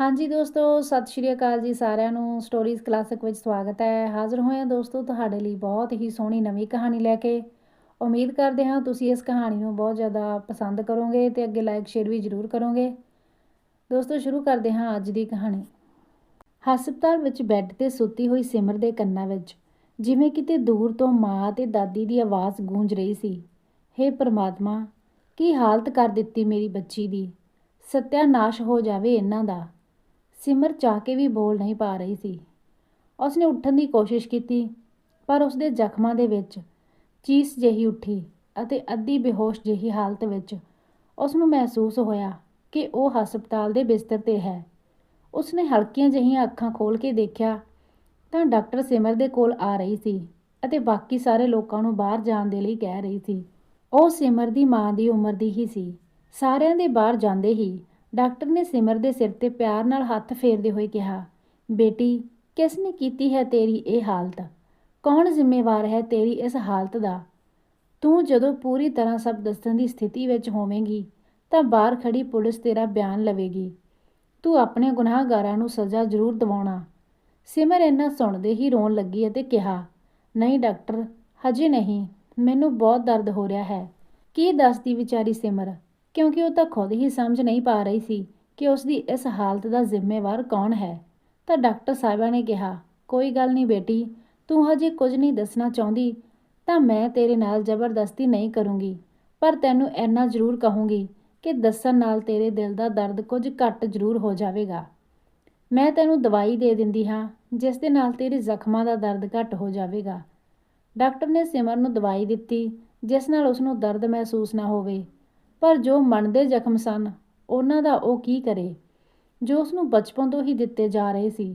ਹਾਂਜੀ ਦੋਸਤੋ, ਸਤਿ ਸ਼੍ਰੀ ਅਕਾਲ ਜੀ ਸਾਰਿਆਂ ਨੂੰ। ਸਟੋਰੀਜ਼ ਕਲਾਸਿਕ ਵਿੱਚ ਸਵਾਗਤ ਹੈ। ਹਾਜ਼ਰ ਹੋਏ ਹਾਂ ਦੋਸਤੋ ਤੁਹਾਡੇ ਲਈ ਬਹੁਤ ਹੀ ਸੋਹਣੀ ਨਵੀਂ ਕਹਾਣੀ ਲੈ ਕੇ। ਉਮੀਦ ਕਰਦੇ ਹਾਂ ਤੁਸੀਂ ਇਸ ਕਹਾਣੀ ਨੂੰ ਬਹੁਤ ਜ਼ਿਆਦਾ ਪਸੰਦ ਕਰੋਗੇ ਤੇ ਅੱਗੇ ਲਾਈਕ ਸ਼ੇਅਰ ਵੀ ਜ਼ਰੂਰ ਕਰੋਗੇ। ਦੋਸਤੋ, ਸ਼ੁਰੂ ਕਰਦੇ ਹਾਂ ਅੱਜ ਦੀ ਕਹਾਣੀ। ਹਸਪਤਾਲ ਵਿੱਚ ਬੈੱਡ ਤੇ ਸੁੱਤੀ ਹੋਈ ਸਿਮਰ ਦੇ ਕੰਨਾਂ ਵਿੱਚ, ਜਿਵੇਂ ਕਿਤੇ ਦੂਰ ਤੋਂ ਮਾਂ ਤੇ ਦਾਦੀ ਦੀ ਆਵਾਜ਼ ਗੂੰਜ ਰਹੀ ਸੀ। ਹੇ ਪ੍ਰਮਾਤਮਾ, ਕੀ ਹਾਲਤ ਕਰ ਦਿੱਤੀ ਮੇਰੀ ਬੱਚੀ ਦੀ? ਸਤਿਆਨਾਸ਼ ਹੋ ਜਾਵੇ ਇਹਨਾਂ ਦਾ। ਸਿਮਰ ਚਾਹ ਕੇ ਵੀ ਬੋਲ ਨਹੀਂ ਪਾ ਰਹੀ ਸੀ। ਉਸਨੇ ਉੱਠਣ ਦੀ ਕੋਸ਼ਿਸ਼ ਕੀਤੀ, ਪਰ ਉਸਦੇ ਜ਼ਖਮਾਂ ਦੇ ਵਿੱਚ ਚੀਸ ਜਿਹੀ ਉੱਠੀ ਅਤੇ ਅੱਧੀ ਬੇਹੋਸ਼ ਜਿਹੀ ਹਾਲਤ ਵਿੱਚ ਉਸ ਨੂੰ ਮਹਿਸੂਸ ਹੋਇਆ ਕਿ ਉਹ ਹਸਪਤਾਲ ਦੇ ਬਿਸਤਰ ਤੇ ਹੈ। ਉਸਨੇ ਹਲਕੀਆਂ ਜਿਹੀਆਂ ਅੱਖਾਂ ਖੋਲ ਕੇ ਦੇਖਿਆ ਤਾਂ ਡਾਕਟਰ ਸਿਮਰ ਦੇ ਕੋਲ ਆ ਰਹੀ ਸੀ ਅਤੇ ਬਾਕੀ ਸਾਰੇ ਲੋਕਾਂ ਨੂੰ ਬਾਹਰ ਜਾਣ ਦੇ ਲਈ ਕਹਿ ਰਹੀ ਸੀ। ਉਹ ਸਿਮਰ ਦੀ ਮਾਂ ਦੀ ਉਮਰ ਦੀ ਹੀ ਸੀ। ਸਾਰਿਆਂ ਦੇ ਬਾਹਰ ਜਾਂਦੇ ਹੀ ਡਾਕਟਰ ਨੇ ਸਿਮਰ ਦੇ ਸਿਰ ਤੇ ਪਿਆਰ ਨਾਲ ਹੱਥ ਫੇਰਦੇ ਹੋਏ ਕਿਹਾ, ਬੇਟੀ, ਕਿਸ ਨੇ ਕੀਤੀ ਹੈ ਤੇਰੀ ਇਹ ਹਾਲਤ? ਕੌਣ ਜ਼ਿੰਮੇਵਾਰ ਹੈ ਤੇਰੀ ਇਸ ਹਾਲਤ ਦਾ? ਤੂੰ ਜਦੋਂ ਪੂਰੀ ਤਰ੍ਹਾਂ ਸਭ ਦੱਸਣ ਦੀ ਸਥਿਤੀ ਵਿੱਚ ਹੋਵੇਂਗੀ, ਤਾਂ ਬਾਹਰ ਖੜੀ ਪੁਲਿਸ ਤੇਰਾ ਬਿਆਨ ਲਵੇਗੀ। ਤੂੰ ਆਪਣੇ ਗੁਨਾਹਗਾਰਾਂ ਨੂੰ ਸਜ਼ਾ ਜ਼ਰੂਰ ਦਿਵਾਉਣਾ। ਸਿਮਰ ਇੰਨਾ ਸੁਣਦੇ ਹੀ ਰੋਣ ਲੱਗੀ ਅਤੇ ਕਿਹਾ, ਨਹੀਂ ਡਾਕਟਰ, ਹਜੇ ਨਹੀਂ, ਮੈਨੂੰ ਬਹੁਤ ਦਰਦ ਹੋ ਰਿਹਾ ਹੈ। ਕੀ ਦੱਸਦੀ ਵਿਚਾਰੀ ਸਿਮਰ? ਕਿਉਂਕਿ ਉਹ ਤਾਂ ਖੁਦ ਹੀ ਸਮਝ ਨਹੀਂ ਪਾ ਰਹੀ ਸੀ ਕਿ ਉਸ ਦੀ ਇਸ ਹਾਲਤ ਦਾ ਜ਼ਿੰਮੇਵਾਰ ਕੌਣ ਹੈ। ਤਾਂ ਡਾਕਟਰ ਸਾਹਿਬਾ ਨੇ ਕਿਹਾ, ਕੋਈ ਗੱਲ ਨਹੀਂ ਬੇਟੀ, ਤੂੰ ਹਜੇ ਕੁਝ ਨਹੀਂ ਦੱਸਣਾ ਚਾਹੁੰਦੀ, ਤਾਂ ਮੈਂ ਤੇਰੇ ਨਾਲ ਜ਼ਬਰਦਸਤੀ ਨਹੀਂ ਕਰੂੰਗੀ, ਪਰ ਤੈਨੂੰ ਇੰਨਾ ਜ਼ਰੂਰ ਕਹੂੰਗੀ ਕਿ ਦੱਸਣ ਨਾਲ ਤੇਰੇ ਦਿਲ ਦਾ ਦਰਦ ਕੁਝ ਘੱਟ ਜ਼ਰੂਰ ਹੋ ਜਾਵੇਗਾ। ਮੈਂ ਤੈਨੂੰ ਦਵਾਈ ਦੇ ਦਿੰਦੀ ਹਾਂ, ਜਿਸ ਦੇ ਨਾਲ ਤੇਰੇ ਜ਼ਖਮਾਂ ਦਾ ਦਰਦ ਘੱਟ ਹੋ ਜਾਵੇਗਾ। ਡਾਕਟਰ ਨੇ ਸਿਮਰ ਨੂੰ ਦਵਾਈ ਦਿੱਤੀ, ਜਿਸ ਨਾਲ ਉਸ ਨੂੰ ਦਰਦ ਮਹਿਸੂਸ ਨਾ ਹੋਵੇ। ਪਰ ਜੋ ਮਨ ਦੇ ਜ਼ਖਮ ਸਨ, ਉਹਨਾਂ ਦਾ ਉਹ ਕੀ ਕਰੇ? ਜੋ ਉਸ ਨੂੰ ਬਚਪਨ ਤੋਂ ਹੀ ਦਿੱਤੇ ਜਾ ਰਹੇ ਸੀ।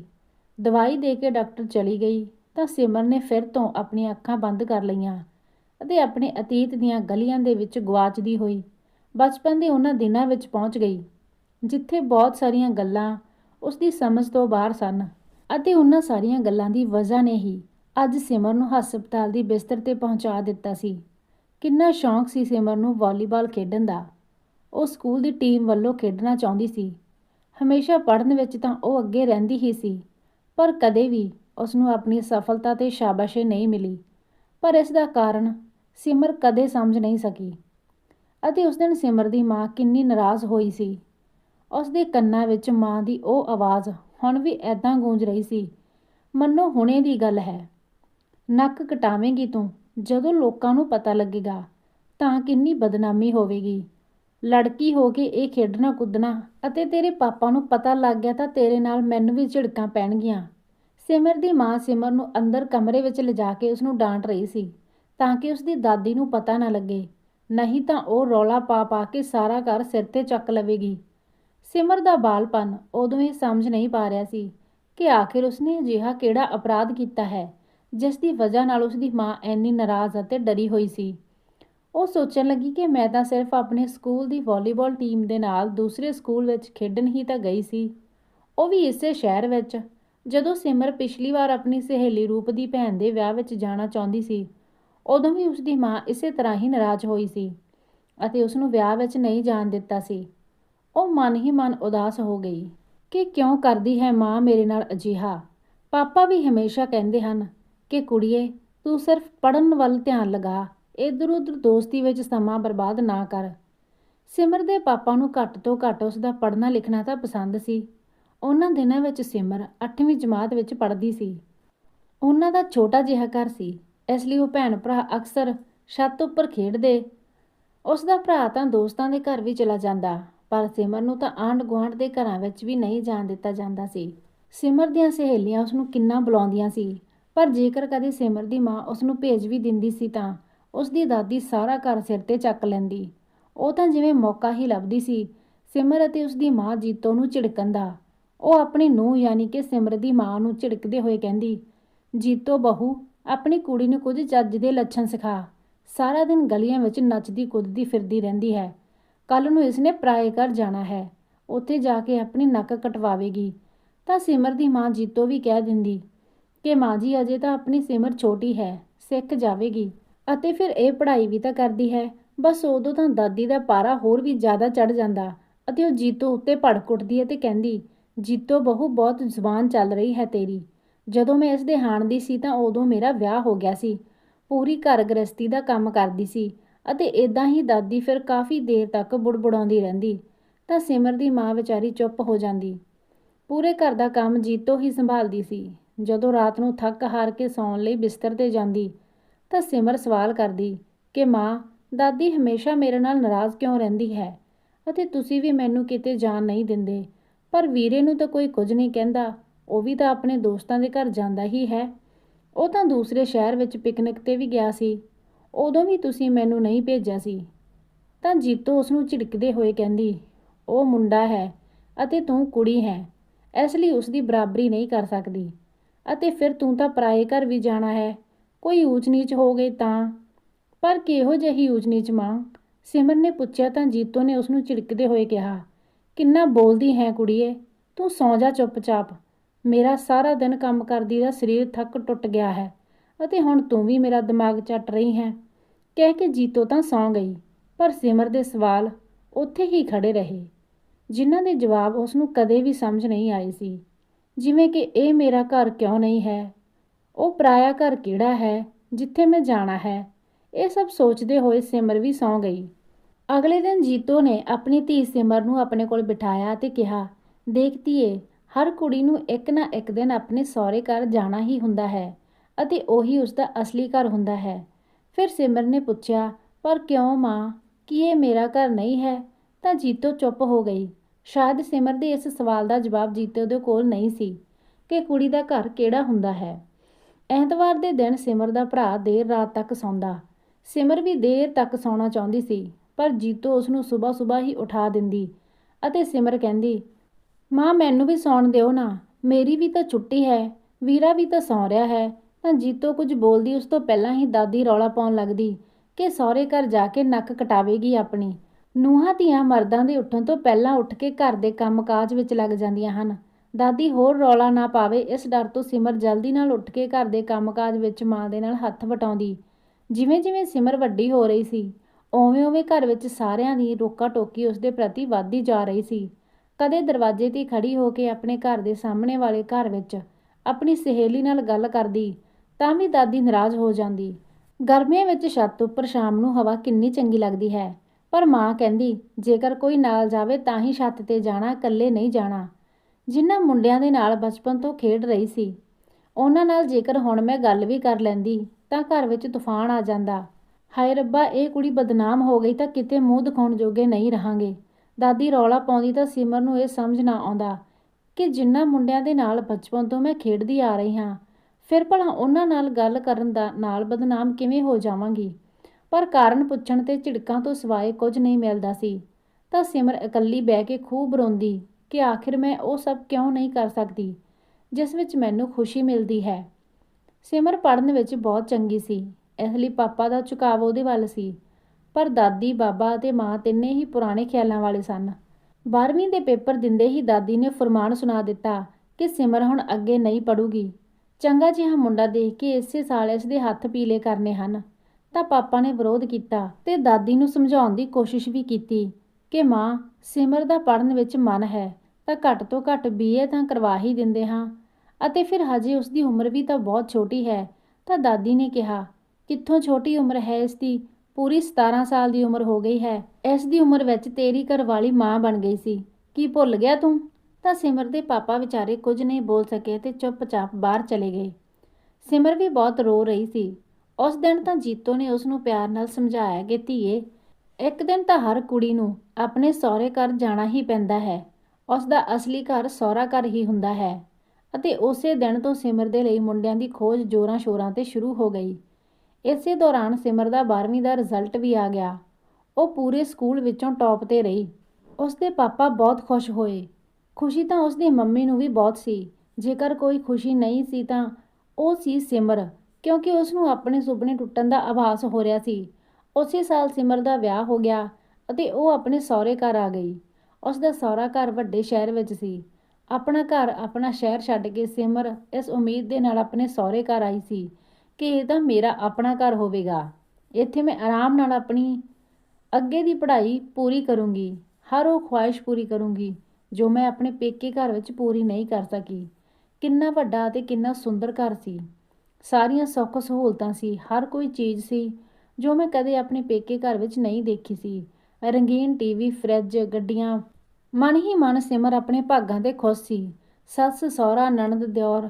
ਦਵਾਈ ਦੇ ਕੇ ਡਾਕਟਰ ਚਲੀ ਗਈ, ਤਾਂ ਸਿਮਰ ਨੇ ਫਿਰ ਤੋਂ ਆਪਣੀਆਂ ਅੱਖਾਂ ਬੰਦ ਕਰ ਲਈਆਂ ਅਤੇ ਆਪਣੇ ਅਤੀਤ ਦੀਆਂ ਗਲੀਆਂ ਦੇ ਵਿੱਚ ਗਵਾਚਦੀ ਹੋਈ ਬਚਪਨ ਦੇ ਉਹਨਾਂ ਦਿਨਾਂ ਵਿੱਚ ਪਹੁੰਚ ਗਈ, ਜਿੱਥੇ ਬਹੁਤ ਸਾਰੀਆਂ ਗੱਲਾਂ ਉਸ ਦੀ ਸਮਝ ਤੋਂ ਬਾਹਰ ਸਨ ਅਤੇ ਉਹਨਾਂ ਸਾਰੀਆਂ ਗੱਲਾਂ ਦੀ ਵਜ੍ਹਾ ਨੇ ਹੀ ਅੱਜ ਸਿਮਰ ਨੂੰ ਹਸਪਤਾਲ ਦੀ ਬਿਸਤਰ ਤੇ ਪਹੁੰਚਾ ਦਿੱਤਾ ਸੀ। ਕਿੰਨਾ ਸ਼ੌਂਕ ਸੀ ਸਿਮਰ ਨੂੰ ਵਾਲੀਬਾਲ ਖੇਡਣ ਦਾ। ਉਹ ਸਕੂਲ ਦੀ ਟੀਮ ਵੱਲੋਂ ਖੇਡਣਾ ਚਾਹੁੰਦੀ ਸੀ। ਹਮੇਸ਼ਾ ਪੜ੍ਹਨ ਵਿੱਚ ਤਾਂ ਉਹ ਅੱਗੇ ਰਹਿੰਦੀ ਹੀ ਸੀ, ਪਰ ਕਦੇ ਵੀ ਉਸ ਨੂੰ ਆਪਣੀ ਸਫਲਤਾ ਤੇ ਸ਼ਾਬਾਸ਼ੇ ਨਹੀਂ ਮਿਲੀ। ਪਰ ਇਸ ਦਾ ਕਾਰਨ ਸਿਮਰ ਕਦੇ ਸਮਝ ਨਹੀਂ ਸਕੀ ਅਤੇ ਉਸ ਦਿਨ ਸਿਮਰ ਦੀ ਮਾਂ ਕਿੰਨੀ ਨਾਰਾਜ਼ ਹੋਈ ਸੀ। ਉਸ ਦੇ ਕੰਨਾਂ ਵਿੱਚ ਮਾਂ ਦੀ ਉਹ ਆਵਾਜ਼ ਹੁਣ ਵੀ ਐਦਾਂ ਗੂੰਜ ਰਹੀ ਸੀ, ਮੰਨੋ ਹੁਣੇ ਦੀ ਗੱਲ ਹੈ। ਨੱਕ ਕਟਾਵੇਂਗੀ ਤੂੰ ਜਦੋਂ ਲੋਕਾਂ ਨੂੰ ਪਤਾ ਲੱਗੇਗਾ ਤਾਂ ਕਿੰਨੀ ਬਦਨਾਮੀ ਹੋਵੇਗੀ। ਲੜਕੀ ਹੋ ਕੇ ਇਹ ਖੇਡਣਾ ਕੁੱਦਣਾ ਅਤੇ ਤੇਰੇ ਪਾਪਾ ਨੂੰ ਪਤਾ ਲੱਗ ਗਿਆ ਤਾਂ ਤੇਰੇ ਨਾਲ ਮੈਨੂੰ ਵੀ ਝਿੜਕਾਂ ਪੈਣਗੀਆਂ। ਸਿਮਰ ਦੀ ਮਾਂ ਸਿਮਰ ਨੂੰ ਅੰਦਰ ਕਮਰੇ ਵਿੱਚ ਲਿਜਾ ਕੇ ਉਸ ਨੂੰ ਡਾਂਟ ਰਹੀ ਸੀ ਤਾਂ ਕਿ ਉਸ ਦੀ ਦਾਦੀ ਨੂੰ ਪਤਾ ਨਾ ਲੱਗੇ। ਨਹੀਂ ਤਾਂ ਉਹ ਰੌਲਾ ਪਾ ਪਾ ਕੇ ਸਾਰਾ ਘਰ ਸਿਰ ਤੇ ਚੱਕ ਲਵੇਗੀ। ਸਿਮਰ ਦਾ ਬਾਲਪਨ ਉਦੋਂ ਹੀ ਸਮਝ ਨਹੀਂ ਪਾ ਰਿਹਾ ਸੀ ਕਿ ਆਖਿਰ ਉਸਨੇ ਅਜਿਹਾ ਕਿਹੜਾ ਅਪਰਾਧ ਕੀਤਾ ਹੈ। ਜਿਸ ਦੀ ਵਜ੍ਹਾ ਨਾਲ ਉਸ ਦੀ ਮਾਂ ਇੰਨੀ ਨਾਰਾਜ਼ ਅਤੇ ਡਰੀ ਹੋਈ ਸੀ। ਉਹ ਸੋਚਣ ਲੱਗੀ ਕਿ ਮੈਂ ਤਾਂ ਸਿਰਫ ਆਪਣੇ ਸਕੂਲ ਦੀ ਵਾਲੀਬਾਲ ਟੀਮ ਦੇ ਨਾਲ ਦੂਸਰੇ ਸਕੂਲ ਵਿੱਚ ਖੇਡਣ ਹੀ ਤਾਂ ਗਈ ਸੀ। ਉਹ ਵੀ ਇਸੇ ਸ਼ਹਿਰ ਵਿੱਚ, ਜਦੋਂ ਸਿਮਰ ਪਿਛਲੀ ਵਾਰ ਆਪਣੀ ਸਹੇਲੀ ਰੂਪ ਦੀ ਭੈਣ ਦੇ ਵਿਆਹ ਵਿੱਚ ਜਾਣਾ ਚਾਹੁੰਦੀ ਸੀ, ਉਦੋਂ ਵੀ ਉਸ ਦੀ ਮਾਂ ਇਸੇ ਤਰ੍ਹਾਂ ਹੀ ਨਾਰਾਜ਼ ਹੋਈ ਸੀ ਅਤੇ ਉਸ ਨੂੰ ਵਿਆਹ ਵਿੱਚ ਨਹੀਂ ਜਾਣ ਦਿੱਤਾ ਸੀ। ਉਹ ਮਨ ਹੀ ਮਨ ਉਦਾਸ ਹੋ ਗਈ ਕਿ ਕਿਉਂ ਕਰਦੀ ਹੈ ਮਾਂ ਮੇਰੇ ਨਾਲ ਅਜਿਹਾ? ਪਾਪਾ ਵੀ ਹਮੇਸ਼ਾ ਕਹਿੰਦੇ ਹਨ ਕਿ ਕੁੜੀਏ, ਤੂੰ ਸਿਰਫ ਪੜਨ ਵੱਲ ਧਿਆਨ ਲਗਾ, ਇਧਰ ਉਧਰ ਦੋਸਤੀ ਵਿੱਚ ਸਮਾਂ ਬਰਬਾਦ ਨਾ ਕਰ। ਸਿਮਰ ਦੇ ਪਾਪਾ ਨੂੰ ਘੱਟ ਤੋਂ ਘੱਟ ਉਸ ਦਾ ਪੜਨਾ ਲਿਖਣਾ ਤਾਂ ਪਸੰਦ ਸੀ। ਉਹਨਾਂ ਦਿਨਾਂ ਵਿੱਚ ਸਿਮਰ 8ਵੀਂ ਜਮਾਤ ਵਿੱਚ ਪੜ੍ਹਦੀ ਸੀ। ਉਹਨਾਂ ਦਾ ਛੋਟਾ ਜਿਹਾ ਘਰ ਸੀ, ਇਸ ਲਈ ਉਹ ਭੈਣ ਭਰਾ ਅਕਸਰ ਛੱਤ ਉੱਪਰ ਖੇਡਦੇ। ਉਸ ਦਾ ਭਰਾ ਤਾਂ ਦੋਸਤਾਂ ਦੇ ਘਰ ਵੀ ਚਲਾ ਜਾਂਦਾ, ਪਰ ਸਿਮਰ ਨੂੰ ਤਾਂ ਆਂਢ ਗੁਆਂਢ ਦੇ ਘਰਾਂ ਵਿੱਚ ਵੀ ਨਹੀਂ ਜਾਣ ਦਿੱਤਾ ਜਾਂਦਾ ਸੀ। ਸਿਮਰ ਦੀਆਂ ਸਹੇਲੀਆਂ ਉਸ ਨੂੰ ਕਿੰਨਾ ਬੁਲਾਉਂਦੀਆਂ ਸੀ। ਪਰ ਜੇਕਰ ਕਦੇ ਸਿਮਰ ਦੀ ਮਾਂ ਉਸ ਨੂੰ ਭੇਜ ਵੀ ਦਿੰਦੀ ਸੀ ਤਾਂ ਉਸ ਦੀ ਦਾਦੀ ਸਾਰਾ ਘਰ ਸਿਰ ਤੇ ਚੱਕ ਲੈਂਦੀ। ਉਹ ਤਾਂ ਜਿਵੇਂ ਮੌਕਾ ਹੀ ਲੱਭਦੀ ਸੀ, ਸਿਮਰ ਅਤੇ ਉਸ ਦੀ ਮਾਂ ਜੀਤੋ ਨੂੰ ਝਿੜਕਣ ਦਾ। ਉਹ ਆਪਣੀ ਨੂੰਹ ਯਾਨੀ ਕਿ ਸਿਮਰ ਦੀ ਮਾਂ ਨੂੰ ਝਿੜਕਦੇ ਹੋਏ ਕਹਿੰਦੀ, ਜੀਤੋ ਬਹੂ, ਆਪਣੀ ਕੁੜੀ ਨੂੰ ਕੁਝ ਚੱਜ ਦੇ ਲੱਛਣ ਸਿਖਾ। ਸਾਰਾ ਦਿਨ ਗਲੀਆਂ ਵਿੱਚ ਨੱਚਦੀ ਕੁੱਦਦੀ ਫਿਰਦੀ ਰਹਿੰਦੀ ਹੈ। ਕੱਲ ਨੂੰ ਇਸਨੇ ਪ੍ਰਾਏ ਘਰ ਜਾਣਾ ਹੈ। ਉੱਥੇ ਜਾ ਕੇ ਆਪਣੀ ਨੱਕ ਕਟਵਾਵੇਗੀ। ਤਾਂ ਸਿਮਰ ਦੀ ਮਾਂ ਜੀਤੋ ਵੀ ਕਹਿ ਦਿੰਦੀ ਕਿ ਮਾਂ ਜੀ ਅਜੇ ਤਾਂ ਆਪਣੀ ਸਿਮਰ ਛੋਟੀ ਹੈ, ਸਿੱਖ ਜਾਵੇਗੀ ਅਤੇ ਫਿਰ ਇਹ ਪੜ੍ਹਾਈ ਵੀ ਤਾਂ ਕਰਦੀ ਹੈ। ਬਸ ਉਦੋਂ ਤਾਂ ਦਾਦੀ ਦਾ ਪਾਰਾ ਹੋਰ ਵੀ ਜ਼ਿਆਦਾ ਚੜ ਜਾਂਦਾ ਅਤੇ ਉਹ ਜੀਤੋ ਉੱਤੇ ਭੜਕ ਉੱਠਦੀ ਹੈ ਤੇ ਕਹਿੰਦੀ, ਜੀਤੋ ਬਹੂ, ਬਹੁਤ ਜ਼ੁਬਾਨ ਚੱਲ ਰਹੀ ਹੈ ਤੇਰੀ। ਜਦੋਂ ਮੈਂ ਇਸ ਦੇ ਹਾਣ ਦੀ ਸੀ ਤਾਂ ਉਦੋਂ ਮੇਰਾ ਵਿਆਹ ਹੋ ਗਿਆ ਸੀ। ਪੂਰੀ ਘਰ ਗ੍ਰਸਤੀ ਦਾ ਕੰਮ ਕਰਦੀ ਸੀ ਅਤੇ ਇਦਾਂ ਹੀ ਦਾਦੀ ਫਿਰ ਕਾਫੀ ਦੇਰ ਤੱਕ ਬੁੜਬੁੜਾਉਂਦੀ ਰਹਿੰਦੀ, ਤਾਂ ਸਿਮਰ ਦੀ ਮਾਂ ਵਿਚਾਰੀ ਚੁੱਪ ਹੋ ਜਾਂਦੀ। ਪੂਰੇ ਘਰ ਦਾ ਕੰਮ ਜੀਤੋ ਹੀ ਸੰਭਾਲਦੀ ਸੀ। ਜਦੋਂ ਰਾਤ ਨੂੰ ਥੱਕ ਹਾਰ ਕੇ ਸੌਣ ਲਈ ਬਿਸਤਰ ਤੇ ਜਾਂਦੀ, ਤਾਂ ਸਿਮਰ ਸਵਾਲ ਕਰਦੀ ਕਿ, ਮਾਂ, ਦਾਦੀ ਹਮੇਸ਼ਾ ਮੇਰੇ ਨਾਲ ਨਾਰਾਜ਼ ਕਿਉਂ ਰਹਿੰਦੀ ਹੈ? ਅਤੇ ਤੁਸੀਂ ਵੀ ਮੈਨੂੰ ਕਿਤੇ ਜਾਣ ਨਹੀਂ ਦਿੰਦੇ। ਪਰ ਵੀਰੇ ਨੂੰ ਤਾਂ ਕੋਈ ਕੁਝ ਨਹੀਂ ਕਹਿੰਦਾ। ਉਹ ਵੀ ਤਾਂ ਆਪਣੇ ਦੋਸਤਾਂ ਦੇ ਘਰ ਜਾਂਦਾ ਹੀ ਹੈ। ਉਹ ਤਾਂ ਦੂਸਰੇ ਸ਼ਹਿਰ ਵਿੱਚ ਪਿਕਨਿਕ ਤੇ ਵੀ ਗਿਆ ਸੀ। ਉਦੋਂ ਵੀ ਤੁਸੀਂ ਮੈਨੂੰ ਨਹੀਂ ਭੇਜਿਆ ਸੀ। ਤਾਂ ਜੀਤੋ ਉਸ ਨੂੰ ਝਿੜਕਦੇ ਹੋਏ ਕਹਿੰਦੀ, ਉਹ ਮੁੰਡਾ ਹੈ ਅਤੇ ਤੂੰ ਕੁੜੀ ਹੈ। ਇਸ ਲਈ ਉਸ ਦੀ ਬਰਾਬਰੀ ਨਹੀਂ ਕਰ ਸਕਦੀ। ਅਤੇ ਫਿਰ ਤੂੰ ਤਾਂ ਪਰਾਏ ਘਰ ਵੀ ਜਾਣਾ ਹੈ। ਕੋਈ ਊਚ ਨੀਚ ਹੋ ਗਈ ਤਾਂ। ਪਰ ਕਿਹੋ ਜਿਹੀ ਊਚ ਨੀਚ ਮਾਂ? ਸਿਮਰ ਨੇ ਪੁੱਛਿਆ ਤਾਂ ਜੀਤੋ ਨੇ ਉਸ ਨੂੰ ਝਿੜਕਦੇ ਹੋਏ ਕਿਹਾ, ਕਿੰਨਾ ਬੋਲਦੀ ਹੈ ਕੁੜੀਏ, ਤੂੰ ਸੌਂ ਜਾ ਚੁੱਪਚਾਪ। ਮੇਰਾ ਸਾਰਾ ਦਿਨ ਕੰਮ ਕਰਦੀ ਦਾ ਸਰੀਰ ਥੱਕ ਟੁੱਟ ਗਿਆ ਹੈ, ਅਤੇ ਹੁਣ ਤੂੰ ਵੀ ਮੇਰਾ ਦਿਮਾਗ ਚੱਟ ਰਹੀ ਹੈ। ਕਹਿ ਕੇ ਜੀਤੋ ਤਾਂ ਸੌਂ ਗਈ, ਪਰ ਸਿਮਰ ਦੇ ਸਵਾਲ ਉੱਥੇ ਹੀ ਖੜੇ ਰਹੇ, ਜਿਨ੍ਹਾਂ ਦੇ ਜਵਾਬ ਉਸ ਨੂੰ ਕਦੇ ਵੀ ਸਮਝ ਨਹੀਂ ਆਏ ਸੀ। ਜਿਵੇਂ ਕਿ ਇਹ ਮੇਰਾ ਘਰ ਕਿਉਂ ਨਹੀਂ ਹੈ? ਉਹ ਪਰਾਇਆ ਘਰ ਕਿਹੜਾ ਹੈ? ਜਿੱਥੇ ਮੈਂ ਜਾਣਾ ਹੈ? ਇਹ ਸਭ ਸੋਚਦੇ ਹੋਏ ਸਿਮਰ ਵੀ ਸੌਂ ਗਈ। ਅਗਲੇ ਦਿਨ ਜੀਤੋ ਨੇ ਆਪਣੀ ਧੀ ਸਿਮਰ ਨੂੰ ਆਪਣੇ ਕੋਲ ਬਿਠਾਇਆ ਤੇ ਕਿਹਾ ਦੇਖਤੀ ਏ ਹਰ ਕੁੜੀ ਨੂੰ ਇੱਕ ਨਾ ਇੱਕ ਦਿਨ ਆਪਣੇ ਸਹੁਰੇ ਘਰ ਜਾਣਾ ਹੀ ਹੁੰਦਾ ਹੈ ਅਤੇ ਉਹੀ ਉਸ ਦਾ ਅਸਲੀ ਘਰ ਹੁੰਦਾ ਹੈ। ਫਿਰ ਸਿਮਰ ਨੇ ਪੁੱਛਿਆ, ਪਰ ਕਿਉਂ ਮਾਂ? ਕੀ ਇਹ ਮੇਰਾ ਘਰ ਨਹੀਂ ਹੈ? ਤਾਂ ਜੀਤੋ ਚੁੱਪ ਹੋ ਗਈ। ਸ਼ਾਇਦ ਸਿਮਰ ਦੇ ਇਸ ਸਵਾਲ ਦਾ ਜਵਾਬ ਜੀਤੋ ਦੇ ਕੋਲ ਨਹੀਂ ਸੀ ਕਿ ਕੁੜੀ ਦਾ ਘਰ ਕਿਹੜਾ ਹੁੰਦਾ ਹੈ। ਐਤਵਾਰ ਦੇ ਦਿਨ ਸਿਮਰ ਦਾ ਭਰਾ ਦੇਰ ਰਾਤ ਤੱਕ ਸੌਂਦਾ। ਸਿਮਰ ਵੀ ਦੇਰ ਤੱਕ ਸੌਣਾ ਚਾਹੁੰਦੀ ਸੀ, ਪਰ ਜੀਤੋ ਉਸ ਨੂੰ ਸਵੇਰ ਸਵੇਰ ਹੀ ਉਠਾ ਦਿੰਦੀ ਅਤੇ ਸਿਮਰ ਕਹਿੰਦੀ, ਮਾਂ, ਮੈਨੂੰ ਵੀ ਸੌਣ ਦਿਓ ਨਾ, ਮੇਰੀ ਵੀ ਤਾਂ ਛੁੱਟੀ ਹੈ, ਵੀਰਾ ਵੀ ਤਾਂ ਸੌਂ ਰਿਹਾ ਹੈ, ਤਾਂ ਜੀਤੋ ਕੁਝ ਬੋਲਦੀ ਉਸ ਤੋਂ ਪਹਿਲਾਂ ਹੀ ਦਾਦੀ ਰੌਲਾ ਪਾਉਣ ਲੱਗਦੀ ਕਿ ਸਹੁਰੇ ਘਰ ਜਾ ਕੇ ਨੱਕ ਕਟਾਵੇਗੀ ਆਪਣੀ। ਨੂੰਹਾਂ ਧੀਆਂ ਮਰਦਾਂ ਦੇ ਉੱਠਣ ਤੋਂ ਪਹਿਲਾਂ ਉੱਠ ਕੇ ਘਰ ਦੇ ਕੰਮਕਾਜ ਵਿੱਚ ਲੱਗ ਜਾਂਦੀਆਂ ਹਨ। ਦਾਦੀ ਹੋਰ ਰੌਲਾ ਨਾ ਪਾਵੇ, ਇਸ ਡਰ ਤੋਂ ਸਿਮਰ ਜਲਦੀ ਨਾਲ ਉੱਠ ਕੇ ਘਰ ਦੇ ਕੰਮਕਾਜ ਵਿੱਚ ਮਾਂ ਦੇ ਨਾਲ ਹੱਥ ਵਟਾਉਂਦੀ। ਜਿਵੇਂ ਜਿਵੇਂ ਸਿਮਰ ਵੱਡੀ ਹੋ ਰਹੀ ਸੀ, ਓਵੇਂ-ਓਵੇਂ ਘਰ ਵਿੱਚ ਸਾਰਿਆਂ ਦੀ ਰੋਕਾ ਟੋਕੀ ਉਸ ਦੇ ਪ੍ਰਤੀ ਵੱਧਦੀ ਜਾ ਰਹੀ ਸੀ। ਕਦੇ ਦਰਵਾਜ਼ੇ 'ਤੇ ਖੜੀ ਹੋ ਕੇ ਆਪਣੇ ਘਰ ਦੇ ਸਾਹਮਣੇ ਵਾਲੇ ਘਰ ਵਿੱਚ ਆਪਣੀ ਸਹੇਲੀ ਨਾਲ ਗੱਲ ਕਰਦੀ, ਤਾਂ ਵੀ ਦਾਦੀ ਨਾਰਾਜ਼ ਹੋ ਜਾਂਦੀ। ਗਰਮੀਆਂ ਵਿੱਚ ਛੱਤ ਉੱਪਰ ਸ਼ਾਮ ਨੂੰ ਹਵਾ ਕਿੰਨੀ ਚੰਗੀ ਲੱਗਦੀ ਹੈ। ਪਰ ਮਾਂ ਕਹਿੰਦੀ, ਜੇਕਰ ਕੋਈ ਨਾਲ ਜਾਵੇ ਤਾਂ ਹੀ ਛੱਤ ਤੇ ਜਾਣਾ, ਇਕੱਲੇ ਨਹੀਂ ਜਾਣਾ। ਜਿਨ੍ਹਾਂ ਮੁੰਡਿਆਂ ਦੇ ਨਾਲ ਬਚਪਨ ਤੋਂ ਖੇਡ ਰਹੀ ਸੀ, ਉਹਨਾਂ ਨਾਲ ਜੇਕਰ ਹੁਣ ਮੈਂ ਗੱਲ ਵੀ ਕਰ ਲੈਂਦੀ, ਤਾਂ ਘਰ ਵਿੱਚ ਤੂਫਾਨ ਆ ਜਾਂਦਾ। ਹਾਏ ਰੱਬਾ, ਇਹ ਕੁੜੀ ਬਦਨਾਮ ਹੋ ਗਈ ਤਾਂ ਕਿਤੇ ਮੂੰਹ ਦਿਖਾਉਣ ਜੋਗੇ ਨਹੀਂ ਰਹਾਂਗੇ। ਦਾਦੀ ਰੌਲਾ ਪਾਉਂਦੀ ਤਾਂ ਸਿਮਰ ਨੂੰ ਇਹ ਸਮਝ ਨਾ ਆਉਂਦਾ ਕਿ ਜਿੰਨਾ ਮੁੰਡਿਆਂ ਦੇ ਨਾਲ ਬਚਪਨ ਤੋਂ ਮੈਂ ਖੇਡਦੀ ਆ ਰਹੀ ਹਾਂ, ਫਿਰ ਭਲਾ ਉਹਨਾਂ ਨਾਲ ਗੱਲ ਕਰਨ ਦਾ ਨਾਲ ਬਦਨਾਮ ਕਿਵੇਂ ਹੋ ਜਾਵਾਂਗੀ? ਪਰ ਕਾਰਨ ਪੁੱਛਣ ਤੇ ਝਿੜਕਾਂ ਤੋਂ ਸਿਵਾਏ ਕੁਝ ਨਹੀਂ ਮਿਲਦਾ ਸੀ। ਤਾਂ ਸਿਮਰ ਇਕੱਲੀ ਬਹਿ ਕੇ ਖੂਬ ਰੋਂਦੀ ਕਿ ਆਖਿਰ ਮੈਂ ਉਹ ਸਭ ਕਿਉਂ ਨਹੀਂ ਕਰ ਸਕਦੀ, ਜਿਸ ਵਿੱਚ ਮੈਨੂੰ ਖੁਸ਼ੀ ਮਿਲਦੀ ਹੈ। ਸਿਮਰ ਪੜ੍ਹਨ ਵਿੱਚ ਬਹੁਤ ਚੰਗੀ ਸੀ। ਇਸ ਲਈ ਪਾਪਾ ਦਾ ਝੁਕਾਅ ਉਹਦੇ ਵੱਲ ਸੀ। ਪਰ ਦਾਦੀ, ਬਾਬਾ ਅਤੇ ਮਾਂ ਤਿੰਨੇ ਹੀ ਪੁਰਾਣੇ ਖਿਆਲਾਂ ਵਾਲੇ ਸਨ। 12ਵੀਂ ਦੇ ਪੇਪਰ ਦਿੰਦੇ ਹੀ ਦਾਦੀ ਨੇ ਫਰਮਾਨ ਸੁਣਾ ਦਿੱਤਾ ਕਿ ਸਿਮਰ ਹੁਣ ਅੱਗੇ ਨਹੀਂ ਪੜੂਗੀ ਚੰਗਾ ਜਿਹਾ ਮੁੰਡਾ ਦੇਖ ਕੇ ਇਸੇ ਸਾਲ ਇਸ ਦੇ ਹੱਥ ਪੀਲੇ ਕਰਨੇ ਹਨ। ਤਾਂ ਪਾਪਾ ਨੇ ਵਿਰੋਧ ਕੀਤਾ ਤੇ ਦਾਦੀ ਨੂੰ ਸਮਝਾਉਣ ਦੀ ਕੋਸ਼ਿਸ਼ ਵੀ ਕੀਤੀ ਕਿ ਮਾਂ, ਸਿਮਰ ਦਾ ਪੜਨ ਵਿੱਚ ਮਨ ਹੈ ਤਾਂ ਘੱਟ ਤੋਂ ਘੱਟ ਬੀਏ ਤਾਂ ਕਰਵਾ ਹੀ ਦਿੰਦੇ ਹਾਂ। ਅਤੇ ਫਿਰ ਹਜੇ ਉਸ ਦੀ ਉਮਰ ਵੀ ਤਾਂ ਬਹੁਤ ਛੋਟੀ ਹੈ, ਤਾਂ ਦਾਦੀ ਨੇ ਕਿਹਾ, ਕਿੱਥੋਂ ਛੋਟੀ ਉਮਰ ਹੈ ਇਸ ਦੀ ਪੂਰੀ 17 ਸਾਲ ਦੀ ਉਮਰ ਹੋ ਗਈ ਹੈ। ਇਸ ਦੀ ਉਮਰ ਵਿੱਚ ਤੇਰੀ ਘਰਵਾਲੀ ਮਾਂ ਬਣ ਗਈ ਸੀ। ਕੀ ਭੁੱਲ ਗਿਆ ਤੂੰ? ਤਾਂ ਸਿਮਰ ਦੇ ਪਾਪਾ ਵਿਚਾਰੇ ਕੁਝ ਨਹੀਂ ਬੋਲ ਸਕੇ ਤੇ ਚੁੱਪਚਾਪ ਬਾਹਰ ਚਲੇ ਗਏ। ਸਿਮਰ ਵੀ ਬਹੁਤ ਰੋ ਰਹੀ ਸੀ। ਉਸ ਦਿਨ ਤਾਂ ਜੀਤੋ ਨੇ ਉਸ ਨੂੰ ਪਿਆਰ ਨਾਲ ਸਮਝਾਇਆ ਕਿ ਧੀਏ, ਇੱਕ ਦਿਨ ਤਾਂ ਹਰ ਕੁੜੀ ਨੂੰ ਆਪਣੇ ਸਹੁਰੇ ਘਰ ਜਾਣਾ ਹੀ ਪੈਂਦਾ ਹੈ। ਉਸ ਦਾ ਅਸਲੀ ਘਰ ਸਹੁਰਾ ਘਰ ਹੀ ਹੁੰਦਾ ਹੈ ਅਤੇ ਉਸੇ ਦਿਨ ਤੋਂ ਸਿਮਰ ਦੇ ਲਈ ਮੁੰਡਿਆਂ ਦੀ ਖੋਜ ਜੋਰਾਂ ਸ਼ੋਰਾਂ ਤੇ ਸ਼ੁਰੂ ਹੋ ਗਈ। ਇਸੇ ਦੌਰਾਨ ਸਿਮਰ ਦਾ 12ਵੀਂ ਦਾ ਰਿਜ਼ਲਟ ਵੀ ਆ ਗਿਆ। ਉਹ ਪੂਰੇ ਸਕੂਲ ਵਿੱਚੋਂ ਟੌਪ ਤੇ ਰਹੀ। ਉਸ ਦੇ ਪਾਪਾ ਬਹੁਤ ਖੁਸ਼ ਹੋਏ। ਖੁਸ਼ੀ ਤਾਂ ਉਸ ਦੀ ਮੰਮੀ ਨੂੰ ਵੀ ਬਹੁਤ ਸੀ। ਜੇਕਰ ਕੋਈ ਖੁਸ਼ੀ ਨਹੀਂ ਸੀ ਤਾਂ ਉਹ ਸੀ ਸਿਮਰ। ਕਿਉਂਕਿ ਉਸ ਨੂੰ ਆਪਣੇ ਸੁਪਨੇ ਟੁੱਟਣ ਦਾ ਆਭਾਸ ਹੋ ਰਿਹਾ ਸੀ। ਉਸੇ ਸਾਲ ਸਿਮਰ ਦਾ ਵਿਆਹ ਹੋ ਗਿਆ ਅਤੇ ਉਹ ਆਪਣੇ ਸਹੁਰੇ ਘਰ ਆ ਗਈ। ਉਸ ਦਾ ਸਹੁਰਾ ਘਰ ਵੱਡੇ ਸ਼ਹਿਰ ਵਿੱਚ ਸੀ। ਆਪਣਾ ਘਰ ਆਪਣਾ ਸ਼ਹਿਰ ਛੱਡ ਕੇ ਸਿਮਰ ਇਸ ਉਮੀਦ ਦੇ ਨਾਲ ਆਪਣੇ ਸਹੁਰੇ ਘਰ ਆਈ ਸੀ ਕਿ ਇਹ ਤਾਂ ਮੇਰਾ ਆਪਣਾ ਘਰ ਹੋਵੇਗਾ। ਇੱਥੇ ਮੈਂ ਆਰਾਮ ਨਾਲ ਆਪਣੀ ਅੱਗੇ ਦੀ ਪੜ੍ਹਾਈ ਪੂਰੀ ਕਰੂੰਗੀ। ਹਰ ਉਹ ਖੁਆਇਸ਼ ਪੂਰੀ ਕਰੂੰਗੀ ਜੋ ਮੈਂ ਆਪਣੇ ਪੇਕੇ ਘਰ ਵਿੱਚ ਪੂਰੀ ਨਹੀਂ ਕਰ ਸਕੀ। ਕਿੰਨਾ ਵੱਡਾ ਅਤੇ ਕਿੰਨਾ ਸੁੰਦਰ ਘਰ ਸੀ। ਸਾਰੀਆਂ ਸੁੱਖ ਸਹੂਲਤਾਂ ਸੀ, ਹਰ ਕੋਈ ਚੀਜ਼ ਸੀ, ਜੋ ਮੈਂ ਕਦੇ ਆਪਣੇ ਪੇਕੇ ਘਰ ਵਿੱਚ ਨਹੀਂ ਦੇਖੀ ਸੀ। ਰੰਗੀਨ ਟੀਵੀ, ਫਰਿੱਜ, ਗੱਡੀਆਂ, ਮਨ ਹੀ ਮਨ ਸਿਮਰ ਆਪਣੇ ਭਾਗਾਂ ਤੇ ਖੁਸ਼ ਸੀ। ਸੱਸ, ਸਹੁਰਾ, ਨਣਦ, ਦਿਓਰ,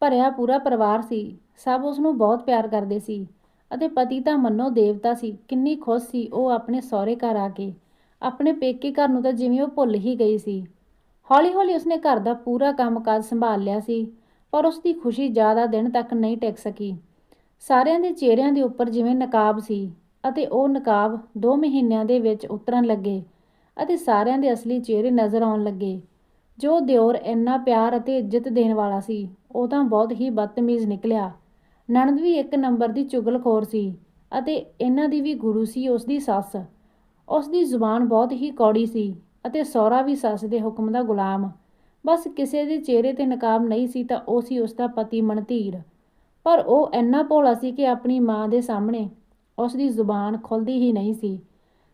ਭਰਿਆ ਪੂਰਾ ਪਰਿਵਾਰ ਸੀ। ਸਭ ਉਸ ਨੂੰ ਬਹੁਤ ਪਿਆਰ ਕਰਦੇ ਸੀ ਅਤੇ ਪਤੀ ਤਾਂ ਮੰਨੋ ਦੇਵਤਾ ਸੀ, ਕਿੰਨੀ ਖੁਸ਼ ਸੀ ਉਹ ਆਪਣੇ ਸਹੁਰੇ ਘਰ ਆ ਕੇ। ਆਪਣੇ ਪੇਕੇ ਘਰ ਨੂੰ ਤਾਂ ਜਿਵੇਂ ਉਹ ਭੁੱਲ ਹੀ ਗਈ ਸੀ। ਹੌਲੀ-ਹੌਲੀ ਉਸਨੇ ਘਰ ਦਾ ਪੂਰਾ ਕੰਮਕਾਜ ਸੰਭਾਲ ਲਿਆ ਸੀ। ਪਰ ਉਸ ਦੀ ਖੁਸ਼ੀ ਜ਼ਿਆਦਾ ਦਿਨ ਤੱਕ ਨਹੀਂ ਟਿਕ ਸਕੀ। ਸਾਰਿਆਂ ਦੇ ਚਿਹਰਿਆਂ ਦੇ ਉੱਪਰ ਜਿਵੇਂ ਨਕਾਬ ਸੀ ਅਤੇ ਉਹ ਨਕਾਬ 2 ਮਹੀਨਿਆਂ ਦੇ ਵਿੱਚ ਉਤਰਨ ਲੱਗੇ ਅਤੇ ਸਾਰਿਆਂ ਦੇ ਅਸਲੀ ਚਿਹਰੇ ਨਜ਼ਰ ਆਉਣ ਲੱਗੇ। ਜੋ ਦਿਓਰ ਇੰਨਾ ਪਿਆਰ ਅਤੇ ਇੱਜ਼ਤ ਦੇਣ ਵਾਲਾ ਸੀ, ਉਹ ਤਾਂ ਬਹੁਤ ਹੀ ਬਦਤਮੀਜ਼ ਨਿਕਲਿਆ। ਨਣਦ ਵੀ ਇੱਕ ਨੰਬਰ ਦੀ ਚੁਗਲਖੋਰ ਸੀ ਅਤੇ ਇਹਨਾਂ ਦੀ ਵੀ ਗੁਰੂ ਸੀ ਉਸ ਦੀ ਸੱਸ। ਉਸ ਦੀ ਜ਼ੁਬਾਨ ਬਹੁਤ ਹੀ ਕੌੜੀ ਸੀ ਅਤੇ ਸਹੁਰਾ ਵੀ ਸੱਸ ਦੇ ਹੁਕਮ ਦਾ ਗੁਲਾਮ। ਬਸ ਕਿਸੇ ਦੇ ਚਿਹਰੇ ਤੇ ਨਕਾਬ ਨਹੀਂ ਸੀ ਤਾਂ ਉਹ ਸੀ ਉਸ ਦਾ ਪਤੀ ਮਨਧੀਰ। ਪਰ ਉਹ ਇੰਨਾ ਭੋਲਾ ਸੀ ਕਿ ਆਪਣੀ ਮਾਂ ਦੇ ਸਾਹਮਣੇ ਉਸ ਦੀ ਜ਼ੁਬਾਨ ਖੁੱਲਦੀ ਹੀ ਨਹੀਂ ਸੀ।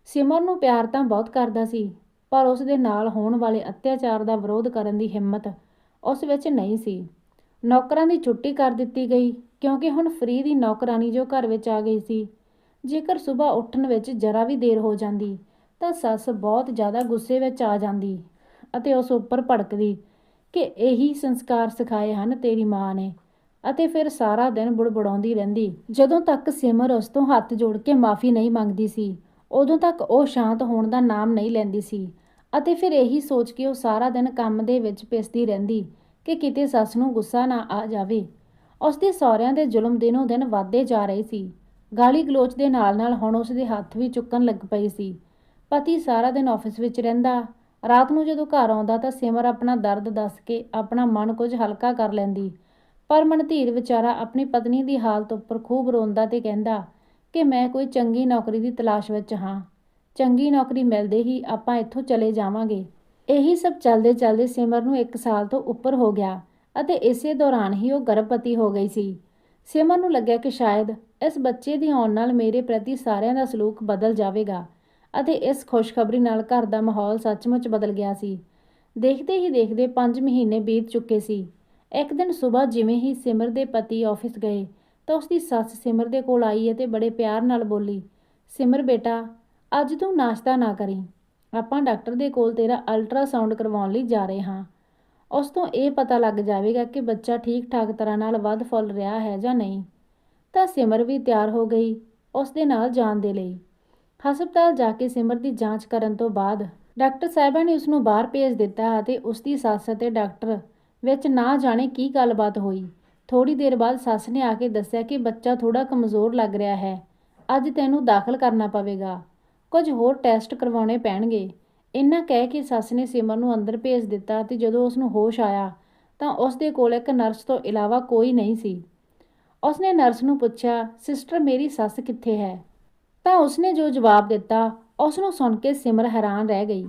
ਸਿਮਰ ਨੂੰ ਪਿਆਰ ਤਾਂ ਬਹੁਤ ਕਰਦਾ ਸੀ, ਪਰ ਉਸ ਦੇ ਨਾਲ ਹੋਣ ਵਾਲੇ ਅਤਿਆਚਾਰ ਦਾ ਵਿਰੋਧ ਕਰਨ ਦੀ ਹਿੰਮਤ ਉਸ ਵਿੱਚ ਨਹੀਂ ਸੀ। ਨੌਕਰਾਂ ਦੀ ਛੁੱਟੀ ਕਰ ਦਿੱਤੀ ਗਈ, ਕਿਉਂਕਿ ਹੁਣ ਫਰੀ ਦੀ ਨੌਕਰਾਨੀ ਜੋ ਘਰ ਵਿੱਚ ਆ ਗਈ ਸੀ, ਜੇਕਰ ਸਵੇਰ ਉੱਠਣ ਵਿੱਚ ਜਰਾ ਵੀ ਦੇਰ ਹੋ ਜਾਂਦੀ, ਤਾਂ ਸੱਸ ਬਹੁਤ ਜ਼ਿਆਦਾ ਗੁੱਸੇ ਵਿੱਚ ਆ ਜਾਂਦੀ। ਅਤੇ ਉਸ ਉੱਪਰ ਭੜਕਦੀ ਕਿ ਇਹੀ ਸੰਸਕਾਰ ਸਿਖਾਏ ਹਨ ਤੇਰੀ ਮਾਂ ਨੇ। ਅਤੇ ਫਿਰ ਸਾਰਾ ਦਿਨ ਬੁੜਬੁੜਾਉਂਦੀ ਰਹਿੰਦੀ। ਜਦੋਂ ਤੱਕ ਸਿਮਰ ਉਸ ਤੋਂ ਹੱਥ ਜੋੜ ਕੇ ਮਾਫੀ ਨਹੀਂ ਮੰਗਦੀ ਸੀ, ਉਦੋਂ ਤੱਕ ਉਹ ਸ਼ਾਂਤ ਹੋਣ ਦਾ ਨਾਮ ਨਹੀਂ ਲੈਂਦੀ ਸੀ। ਅਤੇ ਫਿਰ ਇਹੀ ਸੋਚ ਕੇ ਉਹ ਸਾਰਾ ਦਿਨ ਕੰਮ ਦੇ ਵਿੱਚ ਪਿਸਦੀ ਰਹਿੰਦੀ ਕਿ ਕਿਤੇ ਸੱਸ ਨੂੰ ਗੁੱਸਾ ਨਾ ਆ ਜਾਵੇ। ਉਸ ਦੇ ਸਹੁਰਿਆਂ ਦੇ ਜ਼ੁਲਮ ਦਿਨੋਂ ਦਿਨ ਵੱਧਦੇ ਜਾ ਰਹੇ ਸੀ। ਗਾਲੀ ਗਲੋਚ ਦੇ ਨਾਲ-ਨਾਲ ਹੁਣ ਉਸ ਦੇ ਹੱਥ ਵੀ ਚੁੱਕਣ ਲੱਗ ਪਏ ਸੀ। ਪਤੀ ਸਾਰਾ ਦਿਨ ਆਫਿਸ ਵਿੱਚ ਰਹਿੰਦਾ ਰਾਤ ਨੂੰ ਜਦੋਂ ਘਰ ਆਉਂਦਾ ਤਾਂ ਸਿਮਰ ਆਪਣਾ ਦਰਦ ਦੱਸ ਕੇ ਆਪਣਾ ਮਨ ਕੁਝ ਹਲਕਾ ਕਰ ਲੈਂਦੀ। ਪਰ ਮਨਧੀਰ ਵਿਚਾਰਾ ਆਪਣੀ ਪਤਨੀ ਦੀ ਹਾਲਤ ਉੱਪਰ ਖੂਬ ਰੋਂਦਾ ਤੇ ਕਹਿੰਦਾ ਕਿ ਮੈਂ ਕੋਈ ਚੰਗੀ ਨੌਕਰੀ ਦੀ ਤਲਾਸ਼ ਵਿੱਚ ਹਾਂ। ਚੰਗੀ ਨੌਕਰੀ ਮਿਲਦੇ ਹੀ ਆਪਾਂ ਇੱਥੋਂ ਚਲੇ ਜਾਵਾਂਗੇ। ਇਹੀ ਸਭ ਚੱਲਦੇ ਚੱਲਦੇ ਸਿਮਰ ਨੂੰ 1 ਸਾਲ ਤੋਂ ਉੱਪਰ ਹੋ ਗਿਆ ਅਤੇ ਇਸੇ ਦੌਰਾਨ ਹੀ ਉਹ ਗਰਭਵਤੀ ਹੋ ਗਈ ਸੀ। ਸਿਮਰ ਨੂੰ ਲੱਗਿਆ ਕਿ ਸ਼ਾਇਦ ਇਸ ਬੱਚੇ ਦੀ ਆਉਣ ਨਾਲ ਮੇਰੇ ਪ੍ਰਤੀ ਸਾਰਿਆਂ ਦਾ ਸਲੂਕ ਬਦਲ ਜਾਵੇਗਾ। ਅਤੇ ਇਸ ਖੁਸ਼ਖਬਰੀ ਨਾਲ ਘਰ ਦਾ ਮਾਹੌਲ ਸੱਚਮੁੱਚ ਬਦਲ ਗਿਆ ਸੀ। ਦੇਖਦੇ ਹੀ ਦੇਖਦੇ 5 ਮਹੀਨੇ ਬੀਤ ਚੁੱਕੇ ਸੀ। ਇੱਕ ਦਿਨ ਸਵੇਰ ਜਿਵੇਂ ਹੀ ਸਿਮਰ ਦੇ ਪਤੀ ਆਫਿਸ ਗਏ ਤਾਂ ਉਸ ਦੀ ਸੱਸ ਸਿਮਰ ਦੇ ਕੋਲ ਆਈ ਅਤੇ ਬੜੇ ਪਿਆਰ ਨਾਲ ਬੋਲੀ, ਸਿਮਰ ਬੇਟਾ, ਅੱਜ ਤੂੰ ਨਾਸ਼ਤਾ ਨਾ ਕਰੀ। ਆਪਾਂ ਡਾਕਟਰ ਦੇ ਕੋਲ ਤੇਰਾ ਅਲਟਰਾਸਾਊਂਡ ਕਰਵਾਉਣ ਲਈ ਜਾ ਰਹੇ ਹਾਂ। ਉਸ ਤੋਂ ਇਹ ਪਤਾ ਲੱਗ ਜਾਵੇਗਾ ਕਿ ਬੱਚਾ ਠੀਕ ਠਾਕ ਤਰ੍ਹਾਂ ਨਾਲ ਵੱਧ ਫੁੱਲ ਰਿਹਾ ਹੈ ਜਾਂ ਨਹੀਂ। ਤਾਂ ਸਿਮਰ ਵੀ ਤਿਆਰ ਹੋ ਗਈ ਉਸ ਦੇ ਨਾਲ ਜਾਣ ਦੇ ਲਈ। ਹਸਪਤਾਲ ਜਾ ਕੇ ਸਿਮਰ ਦੀ ਜਾਂਚ ਕਰਨ ਤੋਂ ਬਾਅਦ ਡਾਕਟਰ ਸਾਹਿਬਾ ਨੇ ਉਸ ਨੂੰ ਬਾਹਰ ਭੇਜ ਦਿੱਤਾ ਅਤੇ ਉਸ ਦੀ ਸੱਸ ਅਤੇ ਡਾਕਟਰ ਵਿੱਚ ਨਾ ਜਾਣੇ ਕੀ ਗੱਲਬਾਤ ਹੋਈ। ਥੋੜੀ ਦੇਰ ਬਾਅਦ ਸੱਸ ਨੇ ਆ ਕੇ ਦੱਸਿਆ ਕਿ ਬੱਚਾ ਥੋੜਾ ਕਮਜ਼ੋਰ ਲੱਗ ਰਿਹਾ ਹੈ। ਅੱਜ ਤੈਨੂੰ ਦਾਖਲ ਕਰਨਾ ਪਵੇਗਾ। ਕੁਝ ਹੋਰ ਟੈਸਟ ਕਰਵਾਉਣੇ ਪੈਣਗੇ। ਇੰਨਾ ਕਹਿ ਕੇ ਸੱਸ ਨੇ ਸਿਮਰ ਨੂੰ ਅੰਦਰ ਭੇਜ ਦਿੱਤਾ ਤੇ ਜਦੋਂ ਉਸ ਨੂੰ ਹੋਸ਼ ਆਇਆ ਤਾਂ ਉਸ ਦੇ ਕੋਲ ਇੱਕ ਨਰਸ ਤੋਂ ਇਲਾਵਾ ਕੋਈ ਨਹੀਂ ਸੀ। ਉਸਨੇ ਨਰਸ ਨੂੰ ਪੁੱਛਿਆ, ਸਿਸਟਰ, ਮੇਰੀ ਸੱਸ ਕਿੱਥੇ ਹੈ? ਤਾਂ ਉਸਨੇ ਜੋ ਜਵਾਬ ਦਿੱਤਾ ਉਸ ਨੂੰ ਸੁਣ ਕੇ ਸਿਮਰ ਹੈਰਾਨ ਰਹਿ ਗਈ।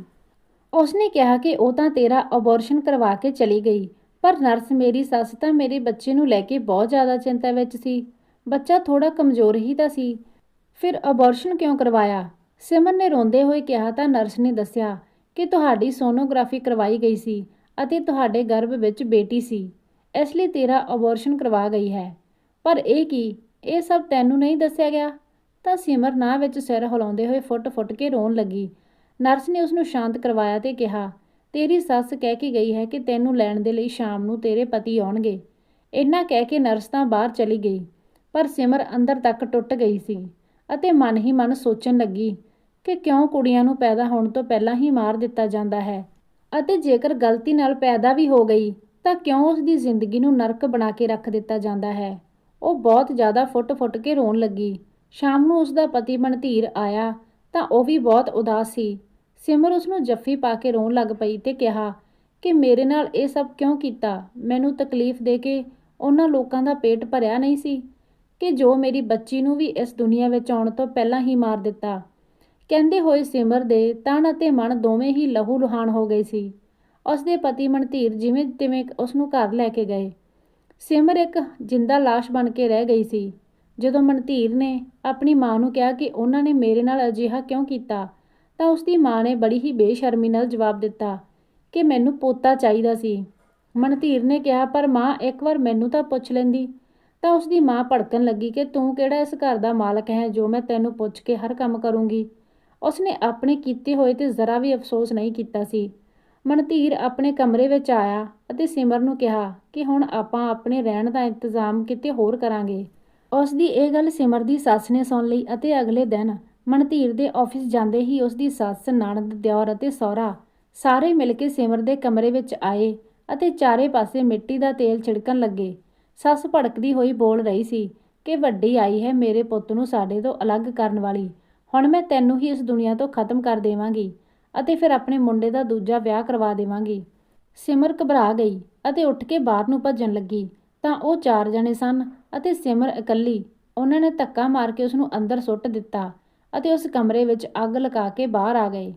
ਉਸਨੇ ਕਿਹਾ ਕਿ ਉਹ ਤਾਂ ਤੇਰਾ ਅਬੋਰਸ਼ਨ ਕਰਵਾ ਕੇ ਚਲੀ ਗਈ, ਪਰ ਨਰਸ ਮੇਰੀ ਸੱਸ ਤਾਂ ਮੇਰੇ ਬੱਚੇ ਨੂੰ ਲੈ ਕੇ ਬਹੁਤ ਜ਼ਿਆਦਾ ਚਿੰਤਾ ਵਿੱਚ ਸੀ। ਬੱਚਾ ਥੋੜਾ ਕਮਜ਼ੋਰ ਹੀ ਤਾਂ ਸੀ। ਫਿਰ ਅਬੋਰਸ਼ਨ ਕਿਉਂ ਕਰਵਾਇਆ? ਸਿਮਰ ਨੇ ਰੋਂਦੇ ਹੋਏ ਕਿਹਾ ਤਾਂ ਨਰਸ ਨੇ ਦੱਸਿਆ ਕਿ ਤੁਹਾਡੀ ਸੋਨੋਗ੍ਰਾਫੀ ਕਰਵਾਈ ਗਈ ਸੀ ਅਤੇ ਤੁਹਾਡੇ ਗਰਭ ਵਿੱਚ ਬੇਟੀ ਸੀ, ਇਸ ਲਈ ਤੇਰਾ ਅਬੋਰਸ਼ਨ ਕਰਵਾ ਗਈ ਹੈ। ਪਰ ਇਹ ਕੀ? ਇਹ ਸਭ ਤੈਨੂੰ ਨਹੀਂ ਦੱਸਿਆ ਗਿਆ? ਤਾਂ ਸਿਮਰ ਨਾ ਵਿੱਚ ਸਿਰ ਹਿਲਾਉਂਦੇ ਹੋਏ ਫੁੱਟ-ਫੁੱਟ ਕੇ ਰੋਣ ਲੱਗੀ। ਨਰਸ ਨੇ ਉਸ ਨੂੰ ਸ਼ਾਂਤ ਕਰਵਾਇਆ ਤੇ ਕਿਹਾ, ਤੇਰੀ ਸੱਸ ਕਹਿ ਕੇ ਗਈ ਹੈ ਕਿ ਤੈਨੂੰ ਲੈਣ ਦੇ ਲਈ ਸ਼ਾਮ ਨੂੰ ਤੇਰੇ ਪਤੀ ਆਉਣਗੇ। ਇੰਨਾ ਕਹਿ ਕੇ ਨਰਸ ਤਾਂ ਬਾਹਰ ਚਲੀ ਗਈ, ਪਰ ਸਿਮਰ ਅੰਦਰ ਤੱਕ ਟੁੱਟ ਗਈ ਸੀ ਅਤੇ ਮਨ ਹੀ ਮਨ ਸੋਚਣ ਲੱਗੀ ਕਿ ਕਿਉਂ ਕੁੜੀਆਂ ਨੂੰ ਪੈਦਾ ਹੋਣ ਤੋਂ ਪਹਿਲਾਂ ਹੀ ਮਾਰ ਦਿੱਤਾ ਜਾਂਦਾ ਹੈ ਅਤੇ ਜੇਕਰ ਗਲਤੀ ਨਾਲ ਪੈਦਾ ਵੀ ਹੋ ਗਈ, ਤਾਂ ਕਿਉਂ ਉਸ ਦੀ ਜ਼ਿੰਦਗੀ ਨੂੰ ਨਰਕ ਬਣਾ ਕੇ ਰੱਖ ਦਿੱਤਾ ਜਾਂਦਾ ਹੈ। ਉਹ ਬਹੁਤ ਜ਼ਿਆਦਾ ਫੁੱਟ-ਫੁੱਟ ਕੇ ਰੋਣ ਲੱਗੀ। ਸ਼ਾਮ ਨੂੰ ਉਸ ਦਾ ਪਤੀ ਮਨਧੀਰ ਆਇਆ ਤਾਂ ਉਹ ਵੀ ਬਹੁਤ ਉਦਾਸ ਸੀ। ਸਿਮਰ ਉਸ ਨੂੰ ਜੱਫੀ ਪਾ ਕੇ ਰੋਣ ਲੱਗ ਪਈ ਤੇ ਕਿਹਾ ਕਿ ਮੇਰੇ ਨਾਲ ਇਹ ਸਭ ਕਿਉਂ ਕੀਤਾ? ਮੈਨੂੰ ਤਕਲੀਫ ਦੇ ਕੇ ਉਹਨਾਂ ਲੋਕਾਂ ਦਾ ਪੇਟ ਭਰਿਆ ਨਹੀਂ ਸੀ ਕਿ ਜੋ ਮੇਰੀ ਬੱਚੀ ਨੂੰ ਵੀ ਇਸ ਦੁਨੀਆ ਵਿੱਚ ਆਉਣ ਤੋਂ ਪਹਿਲਾਂ ਹੀ ਮਾਰ ਦਿੱਤਾ। ਕਹਿੰਦੇ ਹੋਏ ਸਿਮਰ ਦੇ ਤਨ ਅਤੇ ਮਨ ਦੋਵੇਂ ਹੀ ਲਹੂ ਲੁਹਾਨ ਹੋ ਗਏ ਸੀ। ਉਸ ਦੇ ਪਤੀ ਮਨਧੀਰ ਜਿਵੇਂ ਤਿਵੇਂ ਉਸ ਨੂੰ ਘਰ ਲੈ ਕੇ ਗਏ। ਸਿਮਰ ਇੱਕ ਜਿੰਦਾ লাশ ਬਣ ਕੇ ਰਹਿ ਗਈ ਸੀ। ਜਦੋਂ ਮਨਧੀਰ ਨੇ ਆਪਣੀ ਮਾਂ ਨੂੰ ਕਿਹਾ ਕਿ ਉਹਨਾਂ ਨੇ ਮੇਰੇ ਨਾਲ ਅਜਿਹਾ ਕਿਉਂ ਕੀਤਾ, ਤਾਂ ਉਸ ਦੀ ਮਾਂ ਨੇ ਬੜੀ ਹੀ ਬੇਸ਼ਰਮੀ ਨਾਲ ਜਵਾਬ ਦਿੱਤਾ ਕਿ ਮੈਨੂੰ ਪੋਤਾ ਚਾਹੀਦਾ ਸੀ। ਮਨਧੀਰ ਨੇ ਕਿਹਾ, ਪਰ ਮਾਂ, ਇੱਕ ਵਾਰ ਮੈਨੂੰ ਤਾਂ ਪੁੱਛ ਲੈਂਦੀ। ਤਾਂ ਉਸਦੀ ਮਾਂ ਭੜਕਣ ਲੱਗੀ ਕਿ ਤੂੰ ਕਿਹੜਾ ਇਸ ਘਰ ਦਾ ਮਾਲਕ ਹੈ ਜੋ ਮੈਂ ਤੈਨੂੰ ਪੁੱਛ ਕੇ ਹਰ ਕੰਮ ਕਰੂੰਗੀ? ਉਸਨੇ ਆਪਣੇ ਕੀਤੇ ਹੋਏ ਤੇ ਜ਼ਰਾ ਵੀ ਅਫਸੋਸ ਨਹੀਂ ਕੀਤਾ ਸੀ। ਮਨਧੀਰ ਆਪਣੇ ਕਮਰੇ ਵਿੱਚ ਆਇਆ ਅਤੇ ਸਿਮਰ ਨੂੰ ਕਿਹਾ ਕਿ ਹੁਣ ਆਪਾਂ ਆਪਣੇ ਰਹਿਣ ਦਾ ਇੰਤਜ਼ਾਮ ਕਿਤੇ ਹੋਰ ਕਰਾਂਗੇ। ਉਸ ਦੀ ਇਹ ਗੱਲ ਸਿਮਰ ਦੀ ਸੱਸ ਨੇ ਸੁਣ ਲਈ ਅਤੇ ਅਗਲੇ ਦਿਨ ਮਨਧੀਰ ਦੇ ਆਫਿਸ ਜਾਂਦੇ ਹੀ ਉਸ ਦੀ ਸੱਸ, ਨਣਦ, ਦਿਓਰ ਅਤੇ ਸਹੁਰਾ ਸਾਰੇ ਮਿਲ ਕੇ ਸਿਮਰ ਦੇ ਕਮਰੇ ਵਿੱਚ ਆਏ ਅਤੇ ਚਾਰੇ ਪਾਸੇ ਮਿੱਟੀ ਦਾ ਤੇਲ ਛਿੜਕਣ ਲੱਗੇ। ਸੱਸ ਭੜਕਦੀ ਹੋਈ ਬੋਲ ਰਹੀ ਸੀ ਕਿ ਵੱਡੀ ਆਈ ਹੈ ਮੇਰੇ ਪੁੱਤ ਨੂੰ ਸਾਡੇ ਤੋਂ ਅਲੱਗ ਕਰਨ ਵਾਲੀ। ਹੁਣ ਮੈਂ ਤੈਨੂੰ ਹੀ ਇਸ ਦੁਨੀਆ ਤੋਂ ਖਤਮ ਕਰ ਦੇਵਾਂਗੀ ਅਤੇ ਫਿਰ ਆਪਣੇ ਮੁੰਡੇ ਦਾ ਦੂਜਾ ਵਿਆਹ ਕਰਵਾ ਦੇਵਾਂਗੀ। ਸਿਮਰ ਘਬਰਾ ਗਈ ਅਤੇ ਉੱਠ ਕੇ ਬਾਹਰ ਨੂੰ ਭੱਜਣ ਲੱਗੀ ਤਾਂ ਉਹ ਚਾਰ ਜਣੇ ਸਨ। ਅਤੇ ਸਿਮਰ ਇਕੱਲੀ, ਉਹਨਾਂ ਨੇ ਧੱਕਾ ਮਾਰ ਕੇ ਉਸ ਨੂੰ ਅੰਦਰ ਸੁੱਟ ਦਿੱਤਾ ਅਤੇ ਉਸ ਕਮਰੇ ਵਿੱਚ ਅੱਗ ਲਗਾ ਕੇ ਬਾਹਰ ਆ ਗਏ।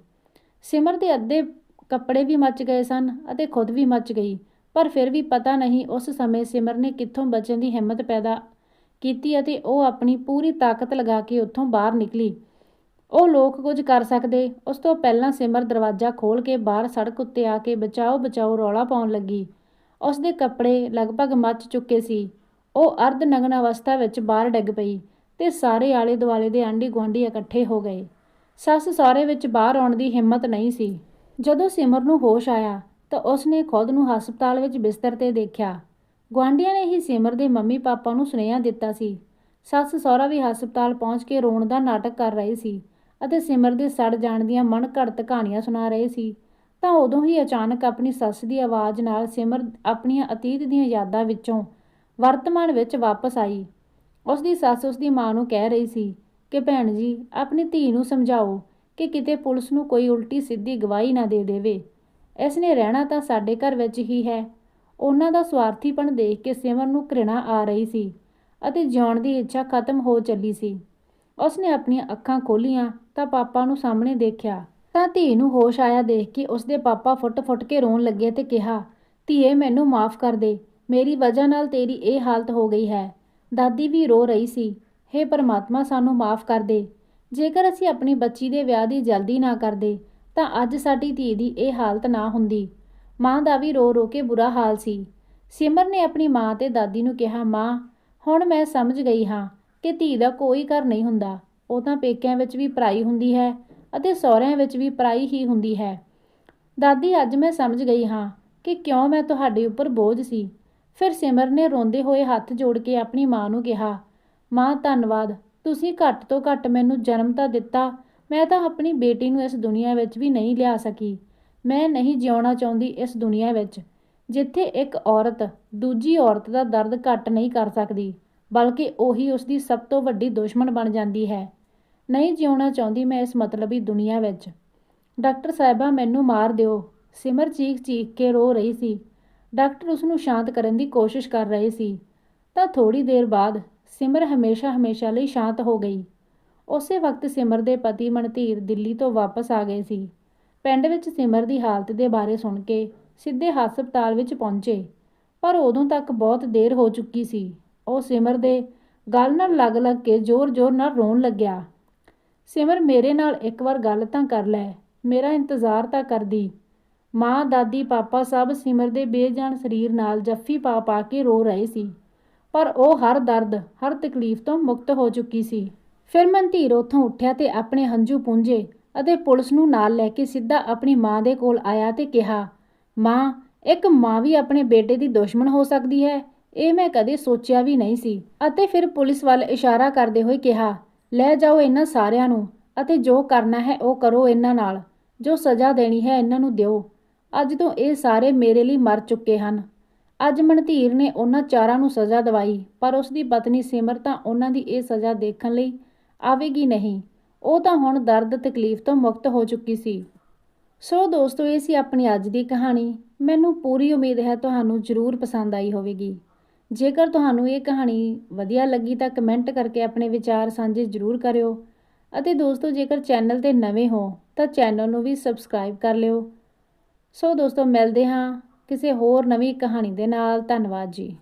ਸਿਮਰ ਦੇ ਅੱਧੇ ਕੱਪੜੇ ਵੀ ਮੱਚ ਗਏ ਸਨ ਅਤੇ ਖੁਦ ਵੀ ਮੱਚ ਗਈ, ਪਰ ਫਿਰ ਵੀ ਪਤਾ ਨਹੀਂ ਉਸ ਸਮੇਂ ਸਿਮਰ ਨੇ ਕਿੱਥੋਂ ਬਚਣ ਦੀ ਹਿੰਮਤ ਪੈਦਾ ਕੀਤੀ ਅਤੇ ਉਹ ਆਪਣੀ ਪੂਰੀ ਤਾਕਤ ਲਗਾ ਕੇ ਉੱਥੋਂ ਬਾਹਰ ਨਿਕਲੀ। ਉਹ ਲੋਕ ਕੁਝ ਕਰ ਸਕਦੇ, ਉਸ ਤੋਂ ਪਹਿਲਾਂ ਸਿਮਰ ਦਰਵਾਜ਼ਾ ਖੋਲ ਕੇ ਬਾਹਰ ਸੜਕ ਉੱਤੇ ਆ ਕੇ ਬਚਾਓ ਬਚਾਓ ਰੌਲਾ ਪਾਉਣ ਲੱਗੀ। ਉਸ ਦੇ ਕੱਪੜੇ ਲਗਭਗ ਮੱਚ ਚੁੱਕੇ ਸੀ। ਉਹ ਅਰਧ ਨਗਨ ਅਵਸਥਾ ਵਿੱਚ ਬਾਹਰ ਡਿੱਗ ਪਈ ਤੇ ਸਾਰੇ ਆਲੇ ਦੁਆਲੇ ਦੇ ਆਂਢੀ ਗੁਆਂਢੀ ਇਕੱਠੇ ਹੋ ਗਏ। ਸੱਸ ਸਹੁਰੇ ਵਿੱਚ ਬਾਹਰ ਆਉਣ ਦੀ ਹਿੰਮਤ ਨਹੀਂ ਸੀ। ਜਦੋਂ ਸਿਮਰ ਨੂੰ ਹੋਸ਼ ਆਇਆ ਤਾਂ ਉਸ ਨੇ ਖੁਦ ਨੂੰ ਹਸਪਤਾਲ ਵਿੱਚ ਬਿਸਤਰ ਤੇ ਦੇਖਿਆ। ਗੁਆਂਢੀਆਂ ਨੇ ਹੀ ਸਿਮਰ ਦੇ ਮੰਮੀ ਪਾਪਾ ਨੂੰ ਸੁਨੇਹਾ ਦਿੱਤਾ ਸੀ। ਸੱਸ ਸਹੁਰਾ ਵੀ ਹਸਪਤਾਲ ਪਹੁੰਚ ਕੇ ਰੋਣ ਦਾ ਨਾਟਕ ਕਰ ਰਹੇ ਸੀ ਅਤੇ ਸਿਮਰ ਦੇ ਸੜ ਜਾਣ ਦੀਆਂ ਮਨ ਘੜਤ ਕਹਾਣੀਆਂ ਸੁਣਾ ਰਹੇ ਸੀ। ਤਾਂ ਉਦੋਂ ਹੀ ਅਚਾਨਕ ਆਪਣੀ ਸੱਸ ਦੀ ਆਵਾਜ਼ ਨਾਲ ਸਿਮਰ ਆਪਣੀਆਂ ਅਤੀਤ ਦੀਆਂ ਯਾਦਾਂ ਵਿੱਚੋਂ ਵਰਤਮਾਨ ਵਿੱਚ ਵਾਪਸ ਆਈ। ਉਸ ਦੀ ਸੱਸ ਉਸ ਦੀ ਮਾਂ ਨੂੰ ਕਹਿ ਰਹੀ ਸੀ ਕਿ ਭੈਣ ਜੀ, ਆਪਣੀ ਧੀ ਨੂੰ ਸਮਝਾਓ ਕਿ ਕਿਤੇ ਪੁਲਿਸ ਨੂੰ ਕੋਈ ਉਲਟੀ ਸਿੱਧੀ ਗਵਾਹੀ ਨਾ ਦੇ ਦੇਵੇ। ਇਸ ਨੇ ਰਹਿਣਾ ਤਾਂ ਸਾਡੇ ਘਰ ਵਿੱਚ ਹੀ ਹੈ। ਉਹਨਾਂ ਦਾ ਸਵਾਰਥੀਪਣ ਦੇਖ ਕੇ ਸਿਮਰ ਨੂੰ ਘ੍ਰਿਣਾ ਆ ਰਹੀ ਸੀ ਅਤੇ ਜਿਉਣ ਦੀ ਇੱਛਾ ਖਤਮ ਹੋ ਚੱਲੀ ਸੀ। ਉਸ ਨੇ ਆਪਣੀਆਂ ਅੱਖਾਂ ਖੋਲੀਆਂ ਤਾਂ ਪਾਪਾ ਨੂੰ ਸਾਹਮਣੇ ਦੇਖਿਆ। ਤਾਂ ਧੀ ਨੂੰ ਹੋਸ਼ ਆਇਆ ਦੇਖ ਕੇ ਉਸਦੇ ਪਾਪਾ ਫੁੱਟ-ਫੁੱਟ ਕੇ ਰੋਣ ਲੱਗੇ ਤੇ ਕਿਹਾ, ਧੀਏ, ਮੈਨੂੰ ਮਾਫ ਕਰ ਦੇ। ਮੇਰੀ ਵਜ੍ਹਾ ਨਾਲ ਤੇਰੀ ਇਹ ਹਾਲਤ ਹੋ ਗਈ ਹੈ। ਦਾਦੀ ਵੀ ਰੋ ਰਹੀ ਸੀ। हे ਪਰਮਾਤਮਾ, ਸਾਨੂੰ ਮਾਫ ਕਰ ਦੇ। ਜੇਕਰ ਅਸੀਂ ਆਪਣੀ ਬੱਚੀ ਦੇ ਵਿਆਹ ਦੀ ਜਲਦੀ ਨਾ ਕਰਦੇ, ਤਾਂ ਅੱਜ ਸਾਡੀ ਧੀ ਦੀ ਇਹ ਹਾਲਤ ਨਾ ਹੁੰਦੀ। ਮਾਂ ਦਾ ਵੀ ਰੋ ਰੋ ਕੇ ਬੁਰਾ ਹਾਲ ਸੀ। ਸਿਮਰ ਨੇ ਆਪਣੀ ਮਾਂ ਤੇ ਦਾਦੀ ਨੂੰ ਕਿਹਾ, ਮਾਂ, ਹੁਣ ਮੈਂ ਸਮਝ ਗਈ ਹਾਂ ਕਿ ਧੀ ਦਾ ਕੋਈ ਘਰ ਨਹੀਂ ਹੁੰਦਾ। ਉਹ ਤਾਂ ਪੇਕਿਆਂ ਵਿੱਚ ਵੀ ਪਰਾਈ ਹੁੰਦੀ ਹੈ ਅਤੇ ਸਹੁਰਿਆਂ ਵਿੱਚ ਵੀ ਪਰਾਈ ਹੀ ਹੁੰਦੀ ਹੈ। ਦਾਦੀ, ਅੱਜ ਮੈਂ ਸਮਝ ਗਈ ਹਾਂ ਕਿ ਕਿਉਂ ਮੈਂ ਤੁਹਾਡੇ ਉੱਪਰ ਬੋਝ ਸੀ। ਫਿਰ ਸਿਮਰ ਨੇ ਰੋਂਦੇ ਹੋਏ ਹੱਥ ਜੋੜ ਕੇ ਆਪਣੀ ਮਾਂ ਨੂੰ ਕਿਹਾ, ਮਾਂ, ਧੰਨਵਾਦ। ਤੁਸੀਂ ਘੱਟ ਤੋਂ ਘੱਟ ਮੈਨੂੰ ਜਨਮ ਤਾਂ ਦਿੱਤਾ। ਮੈਂ ਤਾਂ ਆਪਣੀ ਬੇਟੀ ਨੂੰ ਇਸ ਦੁਨੀਆ ਵਿੱਚ ਵੀ ਨਹੀਂ ਲਿਆ ਸਕੀ। ਮੈਂ ਨਹੀਂ ਜਿਉਣਾ ਚਾਹੁੰਦੀ ਇਸ ਦੁਨੀਆ ਵਿੱਚ, ਜਿੱਥੇ ਇੱਕ ਔਰਤ ਦੂਜੀ ਔਰਤ ਦਾ ਦਰਦ ਘੱਟ ਨਹੀਂ ਕਰ ਸਕਦੀ, ਬਲਕਿ ਉਹੀ ਉਸ ਦੀ ਸਭ ਤੋਂ ਵੱਡੀ ਦੁਸ਼ਮਣ ਬਣ ਜਾਂਦੀ ਹੈ। ਨਹੀਂ ਜਿਉਣਾ ਚਾਹੁੰਦੀ ਮੈਂ ਇਸ ਮਤਲਬੀ ਦੁਨੀਆ ਵਿੱਚ। ਡਾਕਟਰ ਸਾਹਿਬਾ, ਮੈਨੂੰ ਮਾਰ ਦਿਓ ਸਿਮਰ ਚੀਖ ਚੀਖ ਕੇ ਰੋ ਰਹੀ ਸੀ। ਡਾਕਟਰ ਉਸ ਨੂੰ ਸ਼ਾਂਤ ਕਰਨ ਦੀ ਕੋਸ਼ਿਸ਼ ਕਰ ਰਹੇ ਸੀ। ਤਾਂ ਥੋੜੀ ਦੇਰ ਬਾਅਦ ਸਿਮਰ ਹਮੇਸ਼ਾ ਹਮੇਸ਼ਾ ਲਈ ਸ਼ਾਂਤ ਹੋ ਗਈ। ਉਸੇ ਵਕਤ ਸਿਮਰ ਦੇ ਪਤੀ ਮਨਧੀਰ ਦਿੱਲੀ ਤੋਂ ਵਾਪਸ ਆ ਗਏ ਸੀ। ਪਿੰਡ ਵਿੱਚ ਸਿਮਰ ਦੀ ਹਾਲਤ ਦੇ ਬਾਰੇ ਸੁਣ ਕੇ ਸਿੱਧੇ ਹਸਪਤਾਲ ਵਿੱਚ ਪਹੁੰਚੇ, ਪਰ ਉਦੋਂ ਤੱਕ ਬਹੁਤ ਦੇਰ ਹੋ ਚੁੱਕੀ ਸੀ। ਉਹ ਸਿਮਰ ਦੇ ਗੱਲ ਨਾਲ ਲੱਗ-ਲੱਗ ਕੇ ਜ਼ੋਰ-ਜ਼ੋਰ ਨਾਲ ਰੋਣ ਲੱਗਿਆ। ਸਿਮਰ, ਮੇਰੇ ਨਾਲ ਇੱਕ ਵਾਰ ਗੱਲ ਤਾਂ ਕਰ ਲੈ, ਮੇਰਾ ਇੰਤਜ਼ਾਰ ਤਾਂ ਕਰਦੀ। ਮਾਂ, ਦਾਦੀ, ਪਾਪਾ ਸਭ ਸਿਮਰ ਦੇ ਬੇਜਾਨ ਸਰੀਰ ਨਾਲ ਜੱਫੀ ਪਾ ਪਾ ਕੇ ਰੋ ਰਹੇ ਸੀ। ਪਰ ਉਹ ਹਰ ਦਰਦ, ਹਰ ਤਕਲੀਫ ਤੋਂ ਮੁਕਤ ਹੋ ਚੁੱਕੀ ਸੀ। ਫਿਰ ਮਨਧੀਰ ਉੱਥੋਂ ਉੱਠਿਆ ਤੇ ਆਪਣੇ ਹੰਝੂ ਪੂੰਝੇ ਅਤੇ ਪੁਲਿਸ ਨੂੰ ਨਾਲ ਲੈ ਕੇ ਸਿੱਧਾ ਆਪਣੀ ਮਾਂ ਦੇ ਕੋਲ ਆਇਆ ਤੇ ਕਿਹਾ, ਮਾਂ, ਇੱਕ ਮਾਂ ਵੀ ਆਪਣੇ ਬੇਟੇ ਦੀ ਦੁਸ਼ਮਣ ਹੋ ਸਕਦੀ ਹੈ? ਇਹ ਮੈਂ ਕਦੇ ਸੋਚਿਆ ਵੀ ਨਹੀਂ ਸੀ ਅਤੇ ਫਿਰ ਪੁਲਿਸ ਵੱਲ ਇਸ਼ਾਰਾ ਕਰਦੇ ਹੋਏ ਕਿਹਾ, ਲੈ ਜਾਓ ਇਹਨਾਂ ਸਾਰਿਆਂ ਨੂੰ ਅਤੇ ਜੋ ਕਰਨਾ ਹੈ ਉਹ ਕਰੋ ਇਹਨਾਂ ਨਾਲ। ਜੋ ਸਜ਼ਾ ਦੇਣੀ ਹੈ ਇਹਨਾਂ ਨੂੰ ਦਿਓ। ਅੱਜ ਤੋਂ ਇਹ ਸਾਰੇ ਮੇਰੇ ਲਈ ਮਰ ਚੁੱਕੇ ਹਨ। ਅੱਜ ਮਨਧੀਰ ਨੇ ਉਹਨਾਂ ਚਾਰਾਂ ਨੂੰ ਸਜ਼ਾ ਦਵਾਈ, ਪਰ ਉਸ ਦੀ ਪਤਨੀ ਸਿਮਰ ਤਾਂ ਉਹਨਾਂ ਦੀ ਇਹ ਸਜ਼ਾ ਦੇਖਣ ਲਈ ਆਵੇਗੀ ਨਹੀਂ। ਉਹ ਤਾਂ ਹੁਣ ਦਰਦ, ਤਕਲੀਫ ਤੋਂ ਮੁਕਤ ਹੋ ਚੁੱਕੀ ਸੀ। ਸੋ ਦੋਸਤੋ, ਇਹ ਸੀ ਆਪਣੀ ਅੱਜ ਦੀ ਕਹਾਣੀ। ਮੈਨੂੰ ਪੂਰੀ ਉਮੀਦ ਹੈ ਤੁਹਾਨੂੰ ਜ਼ਰੂਰ ਪਸੰਦ ਆਈ ਹੋਵੇਗੀ। ਜੇਕਰ ਤੁਹਾਨੂੰ ਇਹ ਕਹਾਣੀ ਵਧੀਆ ਲੱਗੀ ਤਾਂ ਕਮੈਂਟ ਕਰਕੇ ਆਪਣੇ ਵਿਚਾਰ ਸਾਂਝੇ ਜ਼ਰੂਰ ਕਰਿਓ। ਅਤੇ ਦੋਸਤੋ, ਜੇਕਰ ਚੈਨਲ ਤੇ ਨਵੇਂ ਹੋ ਤਾਂ ਚੈਨਲ ਨੂੰ ਵੀ ਸਬਸਕ੍ਰਾਈਬ ਕਰ ਲਿਓ। ਸੋ ਦੋਸਤੋ ਮਿਲਦੇ ਹਾਂ ਕਿਸੇ ਹੋਰ ਨਵੀਂ ਕਹਾਣੀ ਦੇ ਨਾਲ। ਧੰਨਵਾਦ ਜੀ।